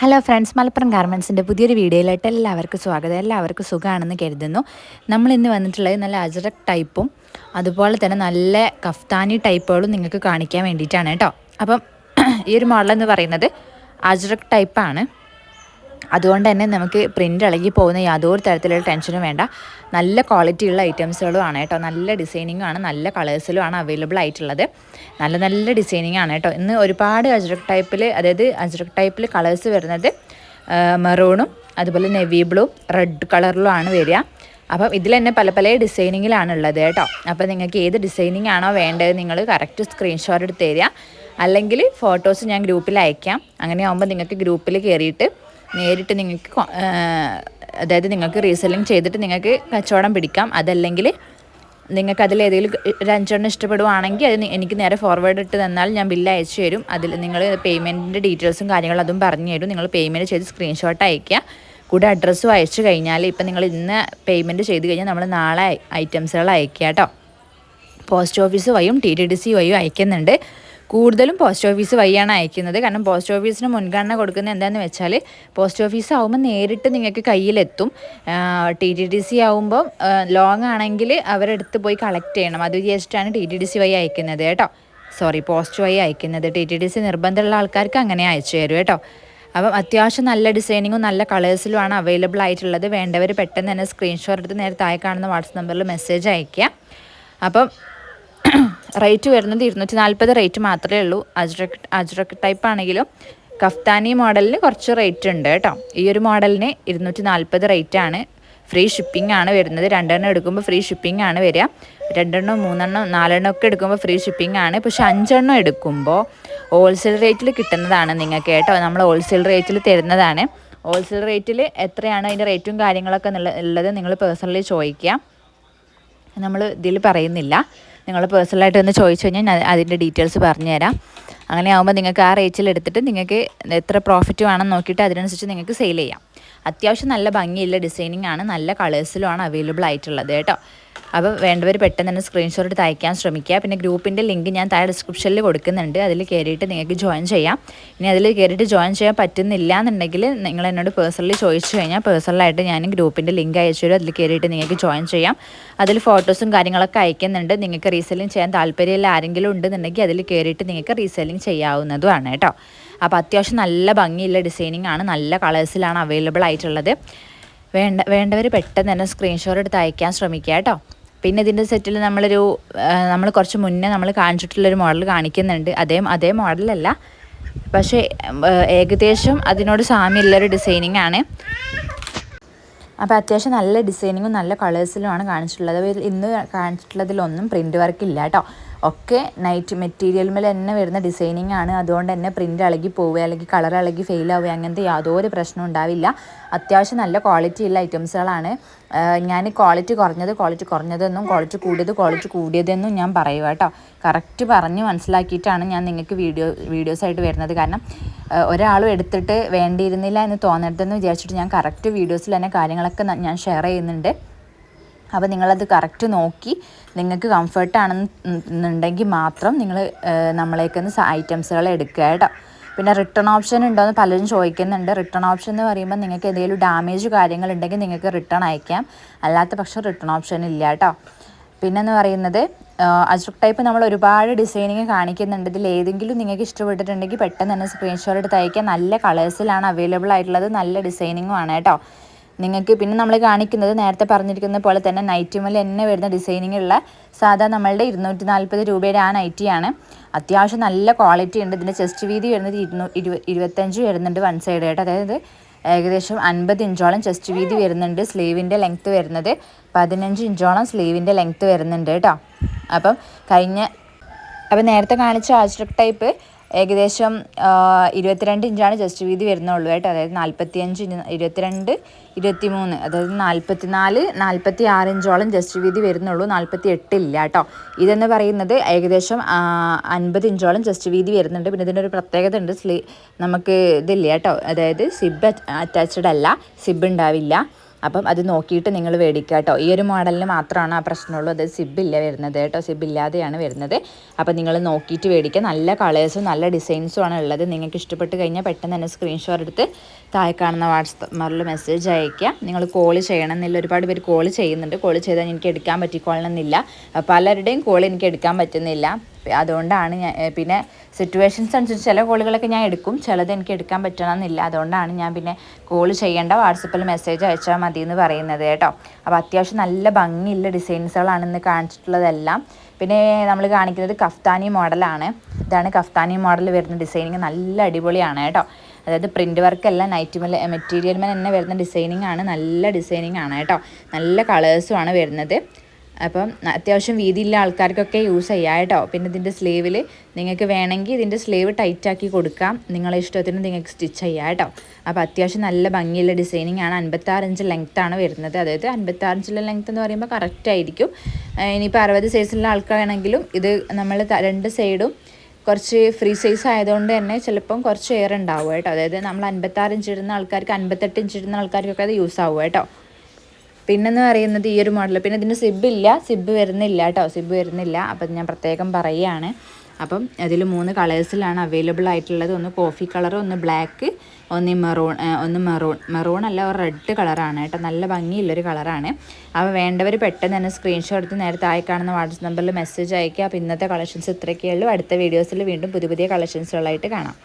Hello friends Malappuram ഗാർമെൻസിന്റെ പുതിയൊരു വീഡിയോയിലായിട്ട് എല്ലാവർക്കും സ്വാഗതം. എല്ലാവർക്കും സുഖമാണെന്ന് കരുതുന്നു. നമ്മൾ ഇന്ന് വന്നിട്ടുള്ളത് നല്ല അജറക് ടൈപ്പും അതുപോലെ തന്നെ നല്ല കഫ്താനി ടൈപ്പുകളും നിങ്ങൾക്ക് കാണിക്കാൻ വേണ്ടിയിട്ടാണ് കേട്ടോ. അപ്പം ഈ ഒരു മോഡൽ എന്ന് പറയുന്നത് അജറക് ടൈപ്പാണ് അതുകൊണ്ട് തന്നെ നമുക്ക് പ്രിന്റ് ഇളകി പോകുന്ന യാതൊരു തരത്തിലുള്ള ടെൻഷനും വേണ്ട. നല്ല ക്വാളിറ്റിയുള്ള ഐറ്റംസുകളും ആണ് കേട്ടോ. നല്ല ഡിസൈനിങ്ങും ആണ് നല്ല കളേഴ്സിലും ആണ് അവൈലബിൾ ആയിട്ടുള്ളത്. നല്ല നല്ല ഡിസൈനിങ് ആണ് കേട്ടോ. ഇന്ന് ഒരുപാട് അജ്രക് ടൈപ്പിൽ അതായത് അജ്രക് ടൈപ്പിൽ കളേഴ്സ് വരുന്നത് മെറൂണും അതുപോലെ നെവി ബ്ലൂ റെഡ് കളറിലും ആണ് വരിക. അപ്പം ഇതിൽ തന്നെ പല പല ഡിസൈനിങ്ങിലാണ് ഉള്ളത് കേട്ടോ. അപ്പം നിങ്ങൾക്ക് ഏത് ഡിസൈനിങ് ആണോ വേണ്ടത് നിങ്ങൾ കറക്റ്റ് സ്ക്രീൻഷോട്ട് എടുത്ത് തരിക. അല്ലെങ്കിൽ ഫോട്ടോസ് ഞാൻ ഗ്രൂപ്പിൽ അയക്കാം. അങ്ങനെ ആകുമ്പോൾ നിങ്ങൾക്ക് ഗ്രൂപ്പിൽ കയറിയിട്ട് നേരിട്ട് നിങ്ങൾക്ക് അതായത് നിങ്ങൾക്ക് റീസെല്ലിംഗ് ചെയ്തിട്ട് നിങ്ങൾക്ക് കച്ചവടം പിടിക്കാം. അതല്ലെങ്കിൽ നിങ്ങൾക്ക് അതിൽ ഏതെങ്കിലും ഒരു അഞ്ചെണ്ണം ഇഷ്ടപ്പെടുവാണെങ്കിൽ അത് എനിക്ക് നേരെ ഫോർവേഡ് ഇട്ട് തന്നാൽ ഞാൻ ബില്ല് അയച്ചു തരും. അതിൽ നിങ്ങൾ പേയ്മെന്റിന്റെ ഡീറ്റെയിൽസും കാര്യങ്ങളും അതും പറഞ്ഞു തരും. നിങ്ങൾ പേയ്മെന്റ് ചെയ്ത് സ്ക്രീൻഷോട്ട് അയയ്ക്കുക. കൂടെ അഡ്രസ്സും അയച്ചു കഴിഞ്ഞാൽ ഇപ്പം നിങ്ങൾ ഇന്ന് പേയ്മെന്റ് ചെയ്ത് കഴിഞ്ഞാൽ നമ്മൾ നാളെ ഐറ്റംസുകൾ അയക്കുക കേട്ടോ. പോസ്റ്റ് ഓഫീസ് വഴിയും ടി ടി ഡി സി വഴിയും അയക്കുന്നുണ്ട്. കൂടുതലും പോസ്റ്റ് ഓഫീസ് വഴിയാണ് അയക്കുന്നത്. കാരണം പോസ്റ്റ് ഓഫീസിന് മുൻഗണന കൊടുക്കുന്നത് എന്താണെന്ന് വെച്ചാൽ പോസ്റ്റ് ഓഫീസ് ആകുമ്പോൾ നേരിട്ട് നിങ്ങൾക്ക് കയ്യിലെത്തും. ടി ടി ഡി സി ആകുമ്പോൾ ലോങ് ആണെങ്കിൽ അവരെടുത്ത് പോയി കളക്ട് ചെയ്യണം. അത് വിചാരിച്ചിട്ടാണ് ടി ടി ഡി സി വഴി അയക്കുന്നത് കേട്ടോ. സോറി പോസ്റ്റ് വഴി അയക്കുന്നത്. ടി ടി ഡി സി നിർബന്ധമുള്ള ആൾക്കാർക്ക് അങ്ങനെ അയച്ചു തരും കേട്ടോ. അപ്പം അത്യാവശ്യം നല്ല ഡിസൈനിങ്ങും നല്ല കളേഴ്സിലുമാണ് അവൈലബിൾ ആയിട്ടുള്ളത്. വേണ്ടവർ പെട്ടെന്ന് തന്നെ സ്ക്രീൻഷോട്ട് എടുത്ത് നേരെ താഴെ കാണുന്ന വാട്സപ്പ് നമ്പറിൽ മെസ്സേജ് അയയ്ക്കുക. അപ്പം റേറ്റ് വരുന്നത് ഇരുന്നൂറ്റി നാൽപ്പത് റേറ്റ് മാത്രമേ ഉള്ളൂ. അജ്രക് അജ്രക് ടൈപ്പ് ആണെങ്കിലും കഫ്താനി മോഡലിന് കുറച്ച് റേറ്റ് ഉണ്ട് കേട്ടോ ഈ ഒരു മോഡലിന് ഇരുന്നൂറ്റി നാൽപ്പത് റേറ്റ് ആണ്. ഫ്രീ ഷിപ്പിംഗ് ആണ് വരുന്നത്. രണ്ടെണ്ണം എടുക്കുമ്പോൾ ഫ്രീ ഷിപ്പിംഗ് ആണ് വരിക. രണ്ടെണ്ണം മൂന്നെണ്ണം നാലെണ്ണം ഒക്കെ എടുക്കുമ്പോൾ ഫ്രീ ഷിപ്പിംഗ് ആണ്. പക്ഷെ അഞ്ചെണ്ണം എടുക്കുമ്പോൾ ഹോൾസെയിൽ റേറ്റിൽ കിട്ടുന്നതാണ് നിങ്ങൾക്ക് കേട്ടോ. നമ്മൾ ഹോൾസെയിൽ റേറ്റിൽ തരുന്നതാണ്. ഹോൾസെയിൽ റേറ്റിൽ എത്രയാണ് അതിന്റെ റേറ്റും കാര്യങ്ങളൊക്കെ ഉള്ളത് നിങ്ങൾ പേഴ്സണലി ചോദിക്കുക. നമ്മൾ ഇതിൽ പറയുന്നില്ല. നിങ്ങൾ പേഴ്സണലായിട്ട് ഒന്ന് ചോദിച്ചു കഴിഞ്ഞാൽ ഞാൻ അതിന്റെ ഡീറ്റെയിൽസ് പറഞ്ഞു തരാം അങ്ങനെ ആകുമ്പോൾ നിങ്ങൾക്ക് ആ റേറ്റിൽ എടുത്തിട്ട് നിങ്ങൾക്ക് എത്ര പ്രോഫിറ്റ് വേണം നോക്കിയിട്ട് അതിനനുസരിച്ച് നിങ്ങൾക്ക് സെയിൽ ചെയ്യാം. അത്യാവശ്യം നല്ല ഭംഗിയുള്ള ഡിസൈനിങ് ആണ് നല്ല കളേഴ്സിലുമാണ് അവൈലബിൾ ആയിട്ടുള്ളത് കേട്ടോ. അപ്പോൾ വേണ്ടവർ പെട്ടെന്ന് തന്നെ സ്ക്രീൻഷോട്ട് അയക്കാൻ ശ്രമിക്കുക. പിന്നെ ഗ്രൂപ്പിന്റെ ലിങ്ക് ഞാൻ താഴെ ഡിസ്ക്രിപ്ഷനിൽ കൊടുക്കുന്നുണ്ട്. അതിൽ കയറിയിട്ട് നിങ്ങൾക്ക് ജോയിൻ ചെയ്യാം. ഇനി അതിൽ കയറിയിട്ട് ജോയിൻ ചെയ്യാൻ പറ്റുന്നില്ല എന്നുണ്ടെങ്കിൽ നിങ്ങൾ എന്നോട് പേഴ്സണലി ചോദിച്ചു കഴിഞ്ഞാൽ പേഴ്സണലായിട്ട് ഞാൻ ഗ്രൂപ്പിന്റെ ലിങ്ക് അയച്ചു തരും. അതിൽ കയറിയിട്ട് നിങ്ങൾക്ക് ജോയിൻ ചെയ്യാം. അതിൽ ഫോട്ടോസും കാര്യങ്ങളൊക്കെ അയക്കുന്നുണ്ട്. നിങ്ങൾക്ക് റീസെല്ലിംഗ് ചെയ്യാൻ താല്പര്യമില്ല ആരെങ്കിലും ഉണ്ടെന്നുണ്ടെങ്കിൽ അതിൽ കയറിയിട്ട് നിങ്ങൾക്ക് റീസെല്ലിംഗ് ചെയ്യാവുന്നതുമാണ് കേട്ടോ. അപ്പോൾ അത്യാവശ്യം നല്ല ഭംഗിയുള്ള ഡിസൈനിങ് ആണ്. നല്ല കളേഴ്സിലാണ് അവൈലബിൾ ആയിട്ടുള്ളത്. വേണ്ട വേണ്ടവർ പെട്ടെന്ന് തന്നെ സ്ക്രീൻഷോട്ട് എടുത്ത് അയക്കാൻ ശ്രമിക്കുക കേട്ടോ. പിന്നെ ഇതിന്റെ സെറ്റിൽ നമ്മളൊരു നമ്മൾ കുറച്ച് മുന്നേ നമ്മൾ കാണിച്ചിട്ടുള്ളൊരു മോഡൽ കാണിക്കുന്നുണ്ട്. അതേ അതേ മോഡലല്ല പക്ഷേ ഏകദേശം അതിനോട് സാമ്യമുള്ളൊരു ഡിസൈനിങ് ആണ്. അപ്പോൾ അത്യാവശ്യം നല്ല ഡിസൈനിങ്ങും നല്ല കളേഴ്സിലുമാണ് കാണിച്ചിട്ടുള്ളത്. ഇന്ന് കാണിച്ചിട്ടുള്ളതിലൊന്നും പ്രിന്റ് വർക്ക് ഇല്ല കേട്ടോ. ഒക്കെ നൈറ്റ് മെറ്റീരിയൽ മേൽ തന്നെ വരുന്ന ഡിസൈനിങ് ആണ്. അതുകൊണ്ട് തന്നെ പ്രിന്റ് ഇളകി പോവുക അല്ലെങ്കിൽ കളർ ഇളകി ഫെയിൽ ആവുക അങ്ങനത്തെ യാതൊരു പ്രശ്നവും ഉണ്ടാവില്ല. അത്യാവശ്യം നല്ല ക്വാളിറ്റി ഉള്ള ഐറ്റംസുകളാണ് ഞാൻ ക്വാളിറ്റി കുറഞ്ഞത് ക്വാളിറ്റി കുറഞ്ഞതെന്നും ക്വാളിറ്റി കൂടിയത് ക്വാളിറ്റി കൂടിയതെന്നും ഞാൻ പറയുക കേട്ടോ. കറക്റ്റ് പറഞ്ഞ് മനസ്സിലാക്കിയിട്ടാണ് ഞാൻ നിങ്ങൾക്ക് വീഡിയോ വീഡിയോസായിട്ട് വരുന്നത്. കാരണം ഒരാളും എടുത്തിട്ട് വേണ്ടിയിരുന്നില്ല എന്ന് തോന്നരുതെന്ന് വിചാരിച്ചിട്ട് ഞാൻ കറക്റ്റ് വീഡിയോസിൽ തന്നെ കാര്യങ്ങളൊക്കെ ഞാൻ ഷെയർ ചെയ്യുന്നുണ്ട്. അപ്പോൾ നിങ്ങളത് കറക്റ്റ് നോക്കി നിങ്ങൾക്ക് കംഫർട്ടാണെന്നുണ്ടെങ്കിൽ മാത്രം നിങ്ങൾ നമ്മളേക്കുന്ന ഐറ്റംസുകൾ എടുക്കുക കേട്ടോ. പിന്നെ റിട്ടേൺ ഓപ്ഷൻ ഉണ്ടോയെന്ന് പലരും ചോദിക്കുന്നുണ്ട്. റിട്ടേൺ ഓപ്ഷൻ എന്ന് പറയുമ്പോൾ നിങ്ങൾക്ക് എന്തെങ്കിലും ഡാമേജ് കാര്യങ്ങളുണ്ടെങ്കിൽ നിങ്ങൾക്ക് റിട്ടേൺ അയക്കാം. അല്ലാത്ത പക്ഷം റിട്ടേൺ ഓപ്ഷൻ ഇല്ല കേട്ടോ. പിന്നെന്ന് പറയുന്നത് അജുക് ടൈപ്പ് നമ്മൾ ഒരുപാട് ഡിസൈനിങ് കാണിക്കുന്നുണ്ട്. ഇതിൽ ഏതെങ്കിലും നിങ്ങൾക്ക് ഇഷ്ടപ്പെട്ടിട്ടുണ്ടെങ്കിൽ പെട്ടെന്ന് തന്നെ സ്ക്രീൻഷോട്ട് എടുത്ത് അയക്കാം. നല്ല കളേഴ്സിലാണ് അവൈലബിൾ ആയിട്ടുള്ളത്. നല്ല ഡിസൈനിങ്ങും ആണ് കേട്ടോ. നിങ്ങൾക്ക് പിന്നെ നമ്മൾ കാണിക്കുന്നത് നേരത്തെ പറഞ്ഞിരിക്കുന്ന പോലെ തന്നെ നൈറ്റിമൽ തന്നെ വരുന്ന ഡിസൈനിങ്ങുള്ള സാധാ നമ്മളുടെ ഇരുന്നൂറ്റി നാൽപ്പത് രൂപയുടെ ആ നൈറ്റിയാണ് അത്യാവശ്യം നല്ല ക്വാളിറ്റി ഉണ്ട്. ഇതിന്റെ ചെസ്റ്റ് വീതി വരുന്നത് ഇരുന്നൂ ഇരുപത്തഞ്ച് വരുന്നുണ്ട് വൺ സൈഡ് ആയിട്ട്. അതായത് ഏകദേശം അൻപത് ഇഞ്ചോളം ചെസ്റ്റ് വീതി വരുന്നുണ്ട് സ്ലീവിന്റെ ലെങ്ത്ത് വരുന്നത് പതിനഞ്ച് ഇഞ്ചോളം സ്ലീവിന്റെ ലെങ്ത്ത് വരുന്നുണ്ട് കേട്ടോ. അപ്പം കഴിഞ്ഞ അപ്പം നേരത്തെ കാണിച്ച ആസ്ട്രക് ടൈപ്പ് ഏകദേശം ഇരുപത്തിരണ്ട് ഇഞ്ചാണ് ജസ്റ്റ് വീതി വരുന്നുള്ളൂ കേട്ടോ. അതായത് നാൽപ്പത്തിയഞ്ച് ഇരുപത്തിരണ്ട് ഇരുപത്തി മൂന്ന് അതായത് നാൽപ്പത്തി നാല് നാൽപ്പത്തി ആറ് ഇഞ്ചോളം ജസ്റ്റ് വീതി വരുന്നുള്ളൂ. നാൽപ്പത്തി എട്ടില്ല കേട്ടോ. ഇതെന്ന് പറയുന്നത് ഏകദേശം അൻപത് ഇഞ്ചോളം ജസ്റ്റ് വീതി വരുന്നുണ്ട്. പിന്നെ ഇതിന്റെ ഒരു പ്രത്യേകത ഉണ്ട്. സ്ലീ നമുക്ക് ഇതില്ല കേട്ടോ. അതായത് സിബ് അറ്റാച്ച്ഡ് അല്ല സിബ് ഉണ്ടാവില്ല. അപ്പം അത് നോക്കിയിട്ട് നിങ്ങൾ മേടിക്കുക കേട്ടോ ഈ ഒരു മോഡലിന് മാത്രമാണ് ആ പ്രശ്നമുള്ളൂ. അത് സിബില്ല വരുന്നത് കേട്ടോ. സിബില്ലാതെയാണ് വരുന്നത്. അപ്പം നിങ്ങൾ നോക്കിയിട്ട് മേടിക്കുക നല്ല കളേഴ്സും നല്ല ഡിസൈൻസും ആണ് ഉള്ളത്. നിങ്ങൾക്ക് ഇഷ്ടപ്പെട്ട് കഴിഞ്ഞാൽ പെട്ടെന്ന് തന്നെ സ്ക്രീൻഷോട്ട് എടുത്ത് താഴെ കാണുന്ന വാട്സപ്പ് നമ്പറിൽ മെസ്സേജ് അയക്കുക നിങ്ങൾ കോൾ ചെയ്യണം എന്നില്ല. ഒരുപാട് പേര് കോൾ ചെയ്യുന്നുണ്ട്. കോൾ ചെയ്താൽ എനിക്ക് എടുക്കാൻ പറ്റിക്കൊള്ളണമെന്നില്ല പലരുടെയും കോൾ എനിക്ക് എടുക്കാൻ പറ്റുന്നില്ല. അതുകൊണ്ടാണ് ഞാൻ പിന്നെ സിറ്റുവേഷൻസ് അനുസരിച്ച് ചില കോളുകളൊക്കെ ഞാൻ എടുക്കും. ചിലത് എനിക്ക് എടുക്കാൻ പറ്റണമെന്നില്ല. അതുകൊണ്ടാണ് ഞാൻ പിന്നെ കോൾ ചെയ്യേണ്ട വാട്സപ്പിൽ മെസ്സേജ് അയച്ചാൽ മതി എന്ന് പറയുന്നത് കേട്ടോ. അപ്പോൾ അത്യാവശ്യം നല്ല ഭംഗിയുള്ള ഡിസൈൻസുകളാണ് ഇന്ന് കാണിച്ചിട്ടുള്ളതെല്ലാം. പിന്നെ നമ്മൾ കാണിക്കുന്നത് കഫ്താനി മോഡലാണ്. ഇതാണ് കഫ്താനി മോഡൽ വരുന്ന ഡിസൈനിങ് നല്ല അടിപൊളിയാണ് കേട്ടോ. അതായത് പ്രിന്റ് വർക്കല്ല നൈറ്റ് മെറ്റീരിയൽ മേൽ തന്നെ വരുന്ന ഡിസൈനിങ് ആണ്. നല്ല ഡിസൈനിങ് ആണ് കേട്ടോ. നല്ല കളേഴ്സും ആണ് വരുന്നത്. അപ്പം അത്യാവശ്യം വീതിയുള്ള ആൾക്കാർക്കൊക്കെ യൂസ് ചെയ്യാം കേട്ടോ. പിന്നെ ഇതിന്റെ സ്ലീവിൽ നിങ്ങൾക്ക് വേണമെങ്കിൽ ഇതിന്റെ സ്ലീവ് ടൈറ്റാക്കി കൊടുക്കാം. നിങ്ങളെ ഇഷ്ടത്തിന് നിങ്ങൾക്ക് സ്റ്റിച്ച് ചെയ്യാം കേട്ടോ. അപ്പോൾ അത്യാവശ്യം നല്ല ഭംഗിയുള്ള ഡിസൈനിങ് ആണ്. അൻപത്താറ് ഇഞ്ച് ലെങ്ത് ആണ് വരുന്നത്. അതായത് അൻപത്താറ് ഇഞ്ചിലെ ലെങ്ത് എന്ന് പറയുമ്പോൾ കറക്റ്റ് ആയിരിക്കും. ഇനിയിപ്പോൾ അറുപത് സൈസിലുള്ള ആൾക്കാരാണെങ്കിലും ഇത് നമ്മൾ രണ്ട് സൈഡും കുറച്ച് ഫ്രീ സൈസ് ആയതുകൊണ്ട് തന്നെ ചിലപ്പം കുറച്ച് എയർ ഉണ്ടാവും കേട്ടോ. അതായത് നമ്മൾ അൻപത്താറ് ഇഞ്ച് ഇടുന്ന ആൾക്കാർക്ക് അൻപത്തെട്ട് ഇഞ്ച് ഇടുന്ന ആൾക്കാർക്കൊക്കെ അത് യൂസ് ആവും കേട്ടോ. പിന്നെന്ന് പറയുന്നത് ഈ ഒരു മോഡൽ പിന്നെ ഇതിന് സിബ് ഇല്ല. സിബ് വരുന്നില്ല കേട്ടോ സിബ് വരുന്നില്ല. അപ്പം ഞാൻ പ്രത്യേകം പറയുകയാണ്. അപ്പം അതിൽ മൂന്ന് കളേഴ്സിലാണ് അവൈലബിൾ ആയിട്ടുള്ളത്. ഒന്ന് കോഫി കളർ ഒന്ന് ബ്ലാക്ക് ഒന്ന് മെറൂൺ ഒന്ന് മെറൂൺ മെറൂൺ അല്ല ഒരു റെഡ് കളറാണ് കേട്ടോ നല്ല ഭംഗിയുള്ളൊരു കളറാണ് അപ്പോൾ വേണ്ടവർ പെട്ടെന്ന് തന്നെ സ്ക്രീൻഷോട്ട് എടുത്ത് നേരത്തെ ആയി കാണുന്ന വാട്സപ്പ് നമ്പറിൽ മെസ്സേജ് അയക്കുക അപ്പോൾ ഇന്നത്തെ കളക്ഷൻസ് ഇത്രയൊക്കെയുള്ളൂ അടുത്ത വീഡിയോസിൽ വീണ്ടും പുതിയ പുതിയ കളക്ഷൻസുകളായിട്ട് കാണാം.